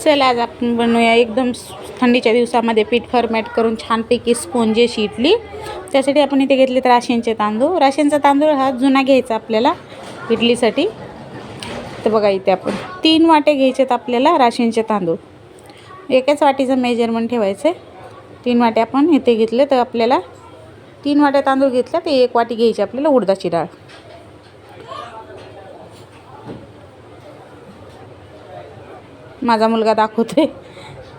चला आज आपण बनवूया एकदम थंडीच्या दिवसामध्ये पीठ फर्मॅट करून छानपैकी स्पोंजेशी अशी इडली. त्यासाठी आपण इथे घेतले तर राशनचे तांदूळ. राशनचा तांदूळ हा जुना घ्यायचा आपल्याला इडलीसाठी. तर बघा इथे आपण तीन वाटे घ्यायचे आहेत आपल्याला राशनचे तांदूळ. एकाच वाटीचं मेजरमेंट ठेवायचं आहे तीन वाटे आपण इथे घेतले तर आपल्याला तीन वाट्या तांदूळ घेतला तर एक वाटी घ्यायची आपल्याला उडदाची डाळ. माझा मुलगा दाखवतोय.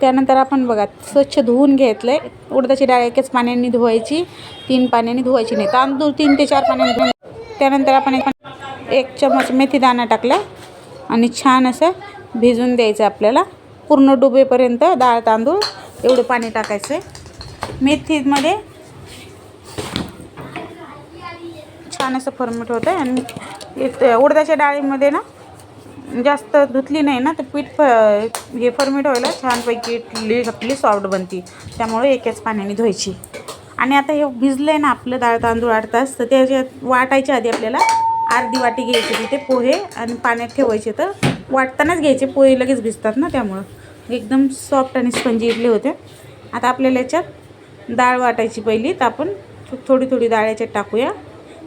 त्यानंतर आपण बघा स्वच्छ धुवून घेतलं आहे उडदाची डाळ एकच पाण्याने धुवायची तीन पाण्याने धुवायची नाही. तांदूळ तीन ते चार पाण्याने धुवून त्यानंतर आपण एक चमच मेथी दाणा टाकला आणि छान असं भिजून द्यायचं आपल्याला. पूर्ण डुबेपर्यंत डाळ तांदूळ एवढं पाणी टाकायचं आहे मेथीमध्ये छान असं फर्मेट होतं आहे आणि उडदाच्या डाळीमध्ये ना जास्त धुतली नाही ना तर पीठ फ हे फर्मेट व्हायला छानपैकी इडली आपली सॉफ्ट बनती. त्यामुळे एकाच पाण्याने धुवायची. आणि आता हे भिजलं आहे ना आपलं डाळ तांदूळ आठ तास तर त्याच्यात वाटायच्या आधी आपल्याला अर्धी वाटी घ्यायची तिथे पोहे आणि पाण्यात ठेवायचे. तर वाटतानाच घ्यायचे पोहे लगेच भिजतात ना त्यामुळं. एकदम सॉफ्ट आणि स्पंजी इडली होते आता आपल्याला याच्यात डाळ वाटायची पहिली तर आपण थोडी थोडी डाळ याच्यात टाकूया.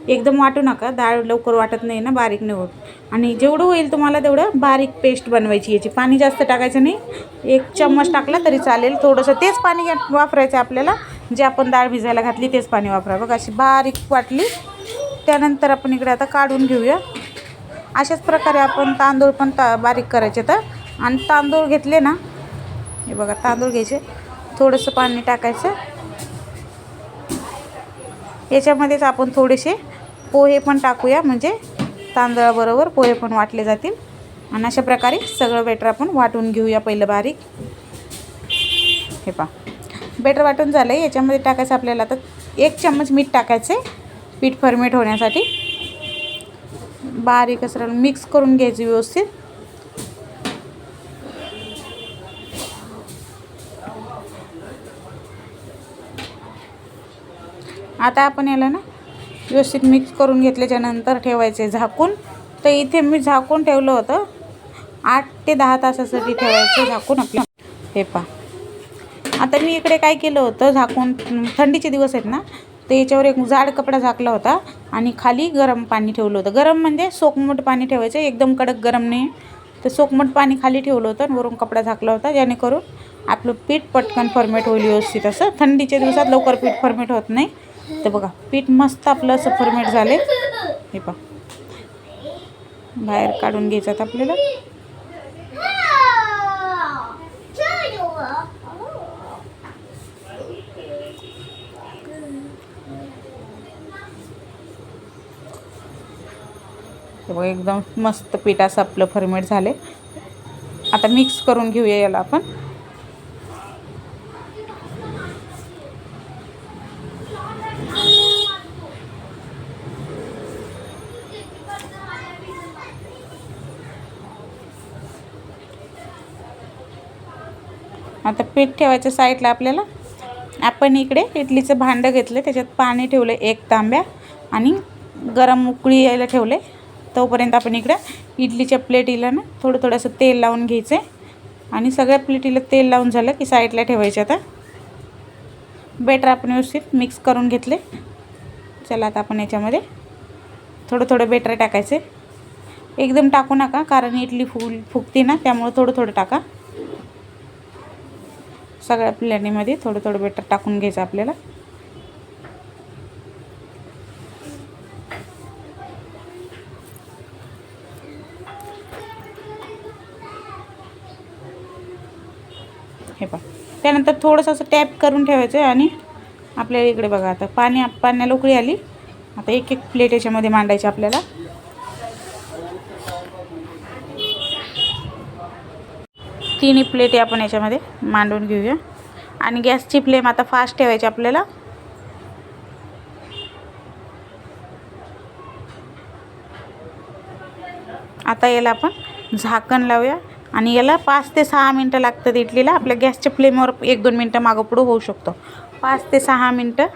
एकदम वाटू नका डाळ लवकर वाटत नाही ना बारीक नाही होत आणि जेवढं होईल तुम्हाला तेवढं बारीक पेस्ट बनवायची याची. पाणी जास्त टाकायचं नाही. एक चम्मच टाकला तरी चालेल. थोडंसं तेच पाणी घ्या- वापरायचं आपल्याला. जे आपण डाळ भिजायला घातली तेच पाणी वापरा बघा अशी बारीक वाटली. त्यानंतर आपण इकडे आता काढून घेऊया. अशाच प्रकारे आपण तांदूळ पण ता बारीक करायचे तर. आणि तांदूळ घेतले ना हे बघा तांदूळ घ्यायचे. थोडंसं पाणी टाकायचं. याच्यामध्येच आपण थोडेसे पोहे पण टाकूया म्हणजे तांदळाबरोबर पोहे पण वाटले जातील. आणि अशा प्रकारे सगळं बेटर आपण वाटून घेऊया पहिलं बारीक. हे पा बेटर वाटून झालं आहे याच्यामध्ये टाकायचं आपल्याला आता एक चम्मच मीठ टाकायचं आहे पीठ फर्मेट होण्यासाठी. बारीक असं मिक्स करून घ्यायची व्यवस्थित. आता आपण याला ना व्यवस्थित मिक्स करून घेतल्याच्यानंतर ठेवायचे झाकून. तर इथे मी झाकून ठेवलं होतं. आठ ते दहा तासासाठी ठेवायचं झाकून आपलं. हे पा आता मी इकडे काय केलं होतं झाकून थंडीचे दिवस आहेत ना तर याच्यावर एक जाड कपडा झाकला होता आणि खाली गरम पाणी ठेवलं होतं. गरम म्हणजे सोकमट पाणी ठेवायचं एकदम कडक गरम नाही. तर सोकमट पाणी खाली ठेवलं होतं आणि वरून कपडा झाकला होता जेणेकरून आपलं पीठ पटकन फॉर्मेट होईल व्यवस्थित. असं थंडीच्या दिवसात लवकर पीठ फॉर्मेट होत नाही. तर बघा पीठ मस्त आपलं असं फर्मेट झाले. हे पहा. बाहेर काढून घ्यायचं आपल्याला. बघा एकदम मस्त पीठ असं आपलं फर्मेट झाले. आता मिक्स करून घेऊया याला आपण. आता पीठ ठेवायचं साईडला आपल्याला. आपण इकडे इडलीचं भांडं घेतलं त्याच्यात पाणी ठेवलं एक तांब्या आणि गरम उकळी यायला ठेवले तोपर्यंत आपण इकडं इडलीच्या प्लेटीला ना थोडं थोडंसं तेल लावून घ्यायचं आहे आणि सगळ्या प्लेटीला तेल लावून झालं की साईडला ठेवायचं आता. बेटर आपण व्यवस्थित मिक्स करून घेतले चला आता आपण याच्यामध्ये थोडं थोडं बेटर टाकायचे एकदम टाकू नका कारण इडली फुल फुगते ना त्यामुळे थोडं थोडं टाका. सगळ्या बिर्याणीमध्ये थोडं थोडं बेटर टाकून घ्यायचं आपल्याला. हे पहा. त्यानंतर थोडंसं असं टॅप करून ठेवायचं आहे आणि आपल्याला इकडे बघा आता पाणी पाण्याला उकळी आली. आता एक एक प्लेट याच्यामध्ये मांडायची आपल्याला. तिन्ही प्लेटी आपण याच्यामध्ये मांडून घेऊया. आणि गॅसची फ्लेम आता फास्ट ठेवायची आपल्याला. आता याला आपण झाकण लावूया. आणि याला पाच ते सहा मिनटं लागतात इडलीला. आपल्या गॅसच्या फ्लेमवर एक दोन मिनटं मागं पुढं होऊ शकतो. पाच ते सहा मिनटं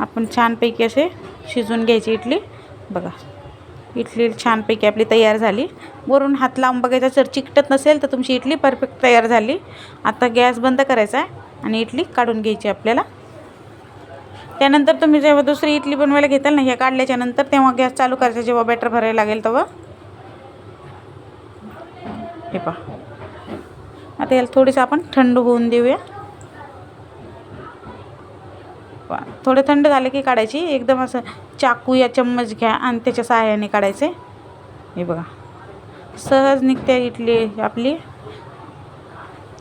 आपण छानपैकी असे शिजून घ्यायची इडली. बघा. इडली छानपैकी आपली तयार झाली. वरून हात लावून बघायचा जर चिकटत नसेल तर तुमची इडली परफेक्ट तयार झाली. आता गॅस बंद करायचा आहे आणि इडली काढून घ्यायची आपल्याला. त्यानंतर तुम्ही जेव्हा दुसरी इडली बनवायला घेताल ना ह्या काढल्याच्या नंतर तेव्हा गॅस चालू करायचा जेव्हा बॅटर भरायला लागेल तेव्हा. हे पहा. आता याला थोडीसं आपण थंड होऊन देऊया पहा, थोडं थंड झालं की काढायची. एकदम असं चाकू या चम्मच घ्या आणि त्याच्या सहाय्याने काढायचे. हे बघा. सहज निघते इडली आपली.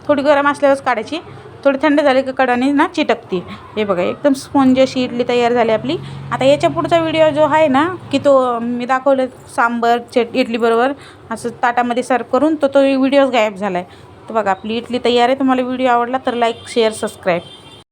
थोडी गरम असल्यावरच काढायची. थोडी थंड झाली की कडाने ना चिटकते. हे बघा एकदम स्पंज अशी इडली तयार झाली आपली. आता याच्या पुढचा व्हिडिओ जो आहे ना की तो मी दाखवलं सांबर चट इडलीबरोबर असं ताटामध्ये सर्व करून तो तो व्हिडिओच गायब झाला आहे तर बघा आपली इडली तयार आहे. तुम्हाला व्हिडिओ आवडला तर लाईक शेअर सबस्क्राईब